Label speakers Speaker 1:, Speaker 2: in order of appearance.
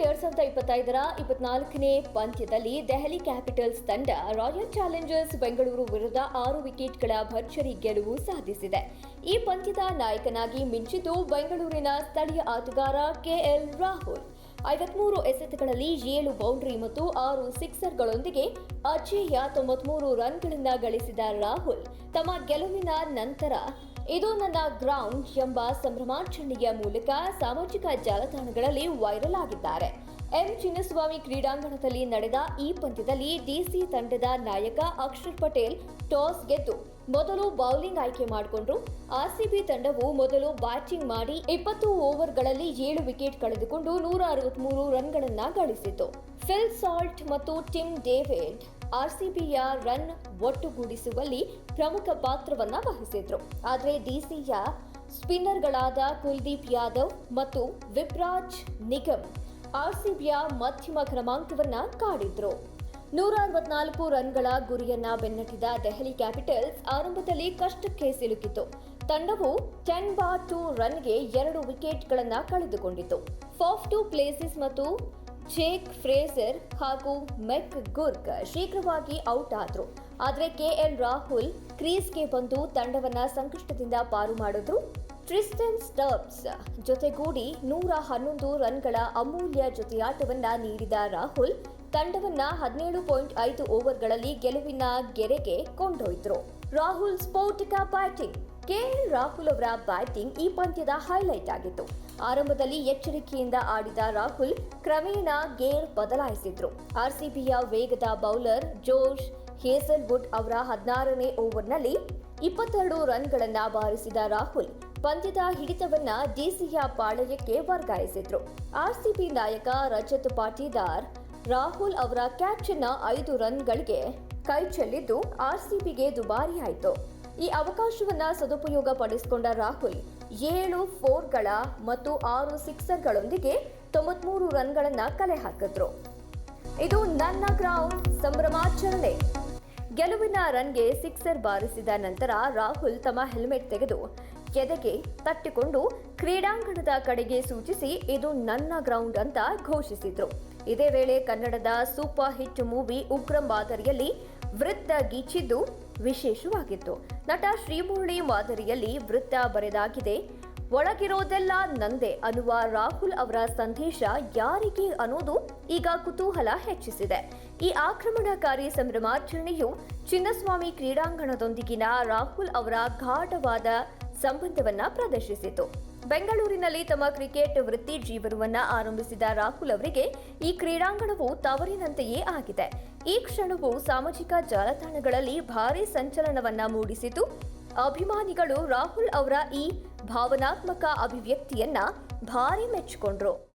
Speaker 1: IPL ಎರಡ್ ಸಾವಿರದ ಇಪ್ಪತ್ತೈದರ ಇಪ್ಪತ್ನಾಲ್ಕನೇ ಪಂದ್ಯದಲ್ಲಿ ದೆಹಲಿ ಕ್ಯಾಪಿಟಲ್ಸ್ ತಂಡ ರಾಯಲ್ ಚಾಲೆಂಜರ್ಸ್ ಬೆಂಗಳೂರು ವಿರುದ್ಧ ಆರು ವಿಕೆಟ್ಗಳ ಭರ್ಜರಿ ಗೆಲುವು ಸಾಧಿಸಿದೆ. ಈ ಪಂದ್ಯದ ನಾಯಕನಾಗಿ ಮಿಂಚಿದ್ದು ಬೆಂಗಳೂರಿನ ಸ್ಥಳೀಯ ಆಟಗಾರ ಕೆಎಲ್ ರಾಹುಲ್. ಐವತ್ಮೂರು ಎಸೆತಗಳಲ್ಲಿ ಏಳು ಬೌಂಡ್ರಿ ಮತ್ತು ಆರು ಸಿಕ್ಸರ್ಗಳೊಂದಿಗೆ ಅಜೇಯ ತೊಂಬತ್ಮೂರು ರನ್ಗಳಿಂದ ಗಳಿಸಿದ ರಾಹುಲ್ ತಮ್ಮ ಗೆಲುವಿನ ನಂತರ ಇದು ನನ್ನ ಗ್ರೌಂಡ್ ಎಂಬ ಸಂಭ್ರಮಾಚರಣೆಯ ಮೂಲಕ ಸಾಮಾಜಿಕ ಜಾಲತಾಣಗಳಲ್ಲಿ ವೈರಲ್ ಆಗಿದ್ದಾರೆ. ಎಂ. ಚಿನ್ನಸ್ವಾಮಿ ಕ್ರೀಡಾಂಗಣದಲ್ಲಿ ನಡೆದ ಈ ಪಂದ್ಯದಲ್ಲಿ ಡಿಸಿ ತಂಡದ ನಾಯಕ ಅಕ್ಷರ್ ಪಟೇಲ್ ಟಾಸ್ ಗೆದ್ದು ಮೊದಲು ಬೌಲಿಂಗ್ ಆಯ್ಕೆ ಮಾಡಿಕೊಂಡ್ರು. ಆರ್ಸಿಬಿ ತಂಡವು ಮೊದಲು ಬ್ಯಾಟಿಂಗ್ ಮಾಡಿ ಇಪ್ಪತ್ತು ಓವರ್ಗಳಲ್ಲಿ ಏಳು ವಿಕೆಟ್ ಕಳೆದುಕೊಂಡು ನೂರ ಅರವತ್ಮೂರು ರನ್ಗಳನ್ನು ಗಳಿಸಿತು ಫಿಲ್ ಸಾಲ್ಟ್ ಮತ್ತು ಟಿಮ್ ಡೇವಿಡ್ ಆರ್ಸಿಬಿಯ ರನ್ ಒಟ್ಟುಗೂಡಿಸುವಲ್ಲಿ ಪ್ರಮುಖ ಪಾತ್ರವನ್ನ ವಹಿಸಿದ್ರು. ಆದರೆ ಡಿಸಿಯ ಸ್ಪಿನ್ನರ್ಗಳಾದ ಕುಲ್ದೀಪ್ ಯಾದವ್ ಮತ್ತು ವಿಪ್ರಾಜ್ ನಿಗಮ್ ಆರ್ಸಿಬಿಯ ಮಧ್ಯಮ ಕ್ರಮಾಂಕವನ್ನ ಕಾಡಿದ್ರು. ನೂರ ಅರವತ್ನಾಲ್ಕು ರನ್ಗಳ ಗುರಿಯನ್ನ ಬೆನ್ನಟ್ಟಿದ ದೆಹಲಿ ಕ್ಯಾಪಿಟಲ್ಸ್ ಆರಂಭದಲ್ಲಿ ಕಷ್ಟಕ್ಕೆ ಸಿಲುಕಿತು ತಂಡವು ಟೆನ್ ಬಾ ಟೂ ರನ್ಗೆ ಎರಡು ವಿಕೆಟ್ಗಳನ್ನು ಕಳೆದುಕೊಂಡಿತು ಫಾಫ್ ಟು ಪ್ಲೇಸಿಸ್ ಮತ್ತು ಜೇಕ್ ಫ್ರೇಸರ್ ಹಾಗೂ ಮೆಕ್ ಗುರ್ಗ್ ಶೀಘ್ರವಾಗಿ ಔಟ್ ಆದರು. ಆದರೆ ಕೆಎಲ್ ರಾಹುಲ್ ಕ್ರೀಸ್ಗೆ ಬಂದು ತಂಡವನ್ನ ಸಂಕಷ್ಟದಿಂದ ಪಾರು ಮಾಡಿದ್ರು. ಟ್ರಿಸ್ಟನ್ ಸ್ಟರ್ಬ್ಸ್ ಜೊತೆಗೂಡಿ ನೂರ ಹನ್ನೊಂದು ರನ್ಗಳ ಅಮೂಲ್ಯ ಜೊತೆಯಾಟವನ್ನ ನೀಡಿದ ರಾಹುಲ್ ತಂಡವನ್ನ ಹದಿನೇಳು ಪಾಯಿಂಟ್ ಐದು ಓವರ್ಗಳಲ್ಲಿ ಗೆಲುವಿನ ಗೆರೆಗೆ ಕೊಂಡೊಯ್ದರು. ರಾಹುಲ್ ಸ್ಫೋಟಿಕ ಬ್ಯಾಟಿಂಗ್. ಕೆಎಲ್ ರಾಹುಲ್ ಅವರ ಬ್ಯಾಟಿಂಗ್ ಈ ಪಂದ್ಯದ ಹೈಲೈಟ್ ಆಗಿತ್ತು. ಆರಂಭದಲ್ಲಿ ಎಚ್ಚರಿಕೆಯಿಂದ ಆಡಿದ ರಾಹುಲ್ ಕ್ರಮೇಣ ಗೇರ್ ಬದಲಾಯಿಸಿದ್ರು. ಆರ್ಸಿಬಿಯ ವೇಗದ ಬೌಲರ್ ಜೋಶ್ ಹೇಸಲ್ವುಡ್ ಅವರ ಹದಿನಾರನೇ ಓವರ್ನಲ್ಲಿ ಇಪ್ಪತ್ತೆರಡು ರನ್ಗಳನ್ನ ಬಾರಿಸಿದ ರಾಹುಲ್ ಪಂದ್ಯದ ಹಿಡಿತವನ್ನ ಡಿಸಿಯ ಪಾಳಯಕ್ಕೆ ವರ್ಗಾಯಿಸಿದ್ರು. ಆರ್ಸಿಬಿ ನಾಯಕ ರಜತ್ ಪಾಟೀದಾರ್ ರಾಹುಲ್ ಅವರ ಕ್ಯಾಚ್ನ ಐದು ರನ್ಗಳಿಗೆ ಕೈ ಚೆಲ್ಲಿದ್ದು ಆರ್ಸಿಬಿಗೆ ದುಬಾರಿಯಾಯಿತು. ಈ ಅವಕಾಶವನ್ನ ಸದುಪಯೋಗ ಪಡಿಸಿಕೊಂಡ ರಾಹುಲ್ ಏಳು ಫೋರ್ಗಳ ಮತ್ತು ಆರು ಸಿಕ್ಸರ್ಗಳೊಂದಿಗೆ ತೊಂಬತ್ಮೂರು ರನ್ಗಳನ್ನು ಕಲೆ ಹಾಕಿದ್ರು. ಇದು ನನ್ನ ಗ್ರೌಂಡ್ ಸಂಭ್ರಮಾಚರಣೆ. ಗೆಲುವಿನ ರನ್ಗೆ ಸಿಕ್ಸರ್ ಬಾರಿಸಿದ ನಂತರ ರಾಹುಲ್ ತಮ್ಮ ಹೆಲ್ಮೆಟ್ ತೆಗೆದು ಎದೆಗೆ ತಟ್ಟಿಕೊಂಡು ಕ್ರೀಡಾಂಗಣದ ಕಡೆಗೆ ಸೂಚಿಸಿ ಇದು ನನ್ನ ಗ್ರೌಂಡ್ ಅಂತ ಘೋಷಿಸಿದ್ರು. ಇದೇ ವೇಳೆ ಕನ್ನಡದ ಸೂಪರ್ ಹಿಟ್ ಮೂವಿ ಉಗ್ರಂ ಮಾದರಿಯಲ್ಲಿ ವೃತ್ತ ಗೀಚಿದ್ದು ವಿಶೇಷವಾಗಿತ್ತು. ನಟ ಶ್ರೀಮುರಳಿ ಮಾದರಿಯಲ್ಲಿ ವೃತ್ತ ಬರೆದಾಗಿದೆ, ಒಳಗಿರೋದೆಲ್ಲ ನಂದೆ ಅನ್ನುವ ರಾಹುಲ್ ಅವರ ಸಂದೇಶ ಯಾರಿಗೆ ಅನ್ನೋದು ಈಗ ಕುತೂಹಲ ಹೆಚ್ಚಿಸಿದೆ. ಈ ಆಕ್ರಮಣಕಾರಿ ಸಂಭ್ರಮಾಚರಣೆಯು ಚಿನ್ನಸ್ವಾಮಿ ಕ್ರೀಡಾಂಗಣದೊಂದಿಗಿನ ರಾಹುಲ್ ಅವರ ಗಾಢವಾದ ಸಂಬಂಧವನ್ನ ಪ್ರದರ್ಶಿಸಿತು. ಬೆಂಗಳೂರಿನಲ್ಲಿ ತಮ್ಮ ಕ್ರಿಕೆಟ್ ವೃತ್ತಿ ಜೀವನವನ್ನ ಆರಂಭಿಸಿದ ರಾಹುಲ್ ಅವರಿಗೆ ಈ ಕ್ರೀಡಾಂಗಣವು ತವರಿನಂತೆಯೇ ಆಗಿದೆ. ಈ ಕ್ಷಣವು ಸಾಮಾಜಿಕ ಜಾಲತಾಣಗಳಲ್ಲಿ ಭಾರೀ ಸಂಚಲನವನ್ನ ಮೂಡಿಸಿತು. ಅಭಿಮಾನಿಗಳು ರಾಹುಲ್ ಅವರ ಈ ಭಾವನಾತ್ಮಕ ಅಭಿವ್ಯಕ್ತಿಯನ್ನ ಭಾರಿ ಮೆಚ್ಚಿಕೊಂಡ್ರು.